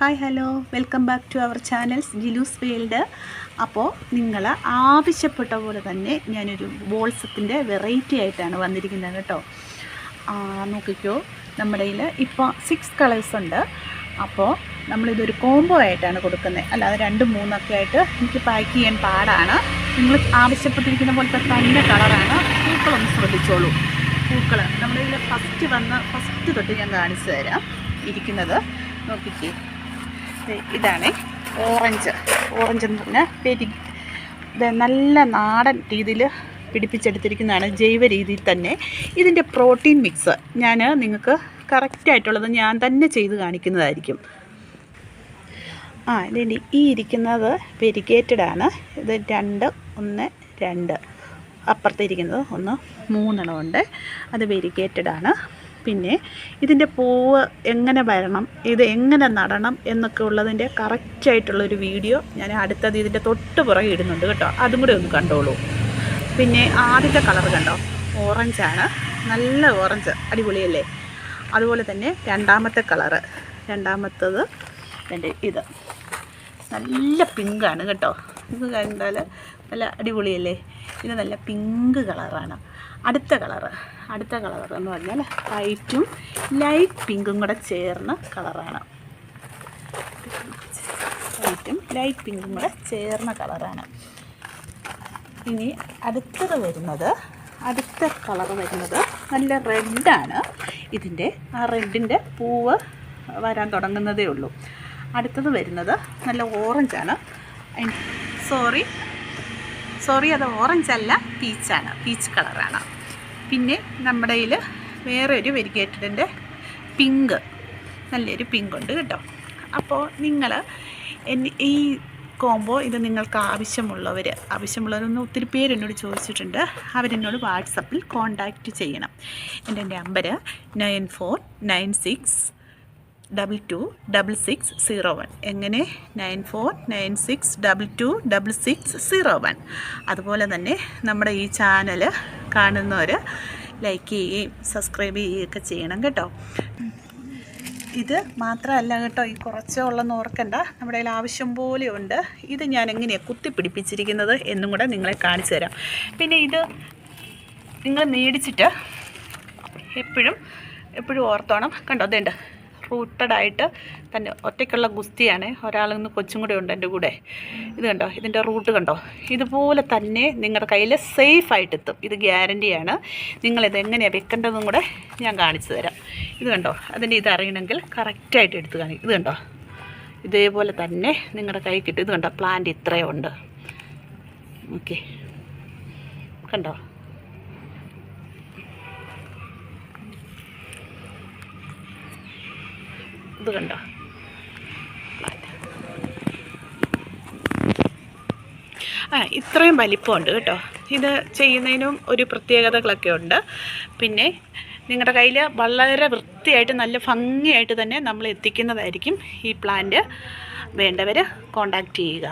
Hi hello welcome back to our channels Jilus world അപ്പോൾ നിങ്ങൾ ആവശ്യപ്പെട്ട പോലെ തന്നെ ഞാനൊരു ബോൾസത്തിന്റെ വെറൈറ്റി ആയിട്ടാണ് വന്നിരിക്കുന്നത് കേട്ടോ. നോക്കിക്കോ. നമ്മുടെ കയ്യിൽ ഇപ്പോൾ സിക്സ് കളേഴ്സ് ഉണ്ട്. അപ്പോൾ നമ്മളിതൊരു കോംബോ ആയിട്ടാണ് കൊടുക്കുന്നത്. അല്ലാതെ രണ്ടും മൂന്നൊക്കെ ആയിട്ട് എനിക്ക് പാക്ക് ചെയ്യാൻ പാടാണ്. നിങ്ങൾ ആവശ്യപ്പെട്ടിരിക്കുന്ന പോലത്തെ തന്നെ കളറാണ് പൂക്കളൊന്ന് ശ്രദ്ധിച്ചോളൂ. പൂക്കൾ നമ്മുടെ കയ്യിൽ ഫസ്റ്റ് വന്ന് ഫസ്റ്റ് തൊട്ട് ഞാൻ കാണിച്ചു തരാം. ഇരിക്കുന്നത് നോക്കിക്കേ. ഇതാണ്. ഓറഞ്ച്. ഓറഞ്ച് എന്ന് പറഞ്ഞാൽ പെരി നല്ല നാടൻ രീതിയിൽ പിടിപ്പിച്ചെടുത്തിരിക്കുന്നതാണ് ജൈവ രീതിയിൽ തന്നെ. ഇതിന്റെ പ്രോട്ടീൻ മിക്സ് ഞാൻ നിങ്ങൾക്ക് കറക്റ്റായിട്ടുള്ളത് ഞാൻ തന്നെ ചെയ്ത് കാണിക്കുന്നതായിരിക്കും. ആ ഇതിന്റെ ഈ ഇരിക്കുന്നത് വെരിഗേറ്റഡ് ആണ്. ഇത് രണ്ട് ഒന്ന് രണ്ട്. അപ്പുറത്തിരിക്കുന്നത് ഒന്ന് മൂന്നെണ്ണം ഉണ്ട്. അത് വെരിഗേറ്റഡ് ആണ്. പിന്നെ ഇതിന്റെ പൂവ് എങ്ങനെ വരണം ഇത് എങ്ങനെ നടണം എന്നൊക്കെ ഉള്ളതിന്റെ കറക്റ്റായിട്ടുള്ളൊരു വീഡിയോ ഞാൻ അടുത്തത് ഇതിന്റെ തൊട്ട് പുറകെ ഇടുന്നുണ്ട് കേട്ടോ. അതും കൂടെ ഒന്ന് കണ്ടോളൂ. പിന്നെ ആദ്യത്തെ കളർ കണ്ടോ? ഓറഞ്ചാണ് നല്ല ഓറഞ്ച് അടിപൊളിയല്ലേ? അതുപോലെ തന്നെ രണ്ടാമത്തെ കളറ് രണ്ടാമത്തത് എന്റെ ഇത്. നല്ല പിങ്കാണ് കേട്ടോ. ഇത് കണ്ടാൽ നല്ല അടിപൊളിയല്ലേ? ഇത് നല്ല പിങ്ക് കളറാണ് അടുത്ത കളറ് അടുത്ത കളർ എന്ന് പറഞ്ഞാൽ വൈറ്റും ലൈറ്റ് പിങ്കും കൂടെ ചേർന്ന കളറാണ് വൈറ്റും ലൈറ്റ് പിങ്കും കൂടെ ചേർന്ന കളറാണ് ഇനി അടുത്തത് വരുന്നത് അടുത്ത കളർ വരുന്നത് നല്ല റെഡാണ് ഇതിന്റെ ആ റെഡിന്റെ പൂവ് വരാൻ തുടങ്ങുന്നതേ ഉള്ളൂ. അടുത്തത് വരുന്നത് നല്ല ഓറഞ്ചാണ് സോറി സോറി അത് ഓറഞ്ച് അല്ല പീച്ചാണ് പീച്ച് കളറാണ് പിന്നെ നമ്മുടെ കയ്യിൽ വേറെ ഒരു വെരിഗേറ്റഡിന്റെ പിങ്ക് നല്ലൊരു പിങ്ക് ഉണ്ട് കേട്ടോ. അപ്പോൾ നിങ്ങൾ ഈ കോംബോ ഇത് നിങ്ങൾക്ക് ആവശ്യമുള്ളവർ ആവശ്യമുള്ളവരൊന്ന് ഒത്തിരി പേര് എന്നോട് ചോദിച്ചിട്ടുണ്ട്. അവരെന്നോട് വാട്സപ്പിൽ കോൺടാക്റ്റ് ചെയ്യണം. എന്റെ number nine four nine six double two double six zero one എങ്ങനെ? Nine four nine six double two double six zero one അതുപോലെ തന്നെ നമ്മുടെ ഈ ചാനൽ കാണുന്നവർ ലൈക്ക് ചെയ്യുകയും സബ്സ്ക്രൈബ് ചെയ്യുകയൊക്കെ ചെയ്യണം കേട്ടോ. ഇത് മാത്രമല്ല കേട്ടോ ഈ കുറച്ചേ ഉള്ളെന്ന് ഓർക്കണ്ട. നമ്മുടെ കയ്യിൽ ആവശ്യം പോലെ ഉണ്ട്. ഇത് ഞാൻ എങ്ങനെയാണ് കുത്തിപ്പിടിപ്പിച്ചിരിക്കുന്നത് എന്നും കൂടെ നിങ്ങളെ കാണിച്ചു തരാം. പിന്നെ ഇത് നിങ്ങൾ മേടിച്ചിട്ട് എപ്പോഴും എപ്പോഴും ഓർത്തോണം. കണ്ടോ അതുണ്ട് റൂട്ടഡ് ആയിട്ട് തന്നെ ഒറ്റയ്ക്കുള്ള ഗുസ്തിയാണ്. ഒരാളിൽ നിന്ന് കൊച്ചും കൂടെ ഉണ്ട് എന്റെ കൂടെ. ഇത് കണ്ടോ? ഇതിന്റെ റൂട്ട് കണ്ടോ? ഇതുപോലെ തന്നെ നിങ്ങളുടെ കയ്യിൽ സേഫ് ആയിട്ട് എത്തും ഇത് ഗ്യാരന്റിയാണ് നിങ്ങളിത് എങ്ങനെയാണ് വെക്കേണ്ടതും കൂടെ ഞാൻ കാണിച്ചു തരാം. ഇത് കണ്ടോ? അതിന്റെ ഇത് അറിയണമെങ്കിൽ കറക്റ്റായിട്ട് എടുത്ത് കാണിക്കും. ഇത് കണ്ടോ? ഇതേപോലെ തന്നെ നിങ്ങളുടെ കൈ കിട്ടും. ഇത് കണ്ടോ? പ്ലാന്റ് ഇത്രയുണ്ട് ഓക്കെ കണ്ടോ? ഇത് കണ്ടോ? ആ ഇത്രയും വലിപ്പമുണ്ട് കേട്ടോ. ഇത് ചെയ്യുന്നതിനും ഒരു പ്രത്യേകതകളൊക്കെ ഉണ്ട്. പിന്നെ നിങ്ങളുടെ കയ്യിൽ വളരെ വൃത്തിയായിട്ട് നല്ല ഭംഗിയായിട്ട് തന്നെ നമ്മൾ എത്തിക്കുന്നതായിരിക്കും ഈ പ്ലാന്റ്. വേണ്ടവർ കോണ്ടാക്റ്റ് ചെയ്യുക.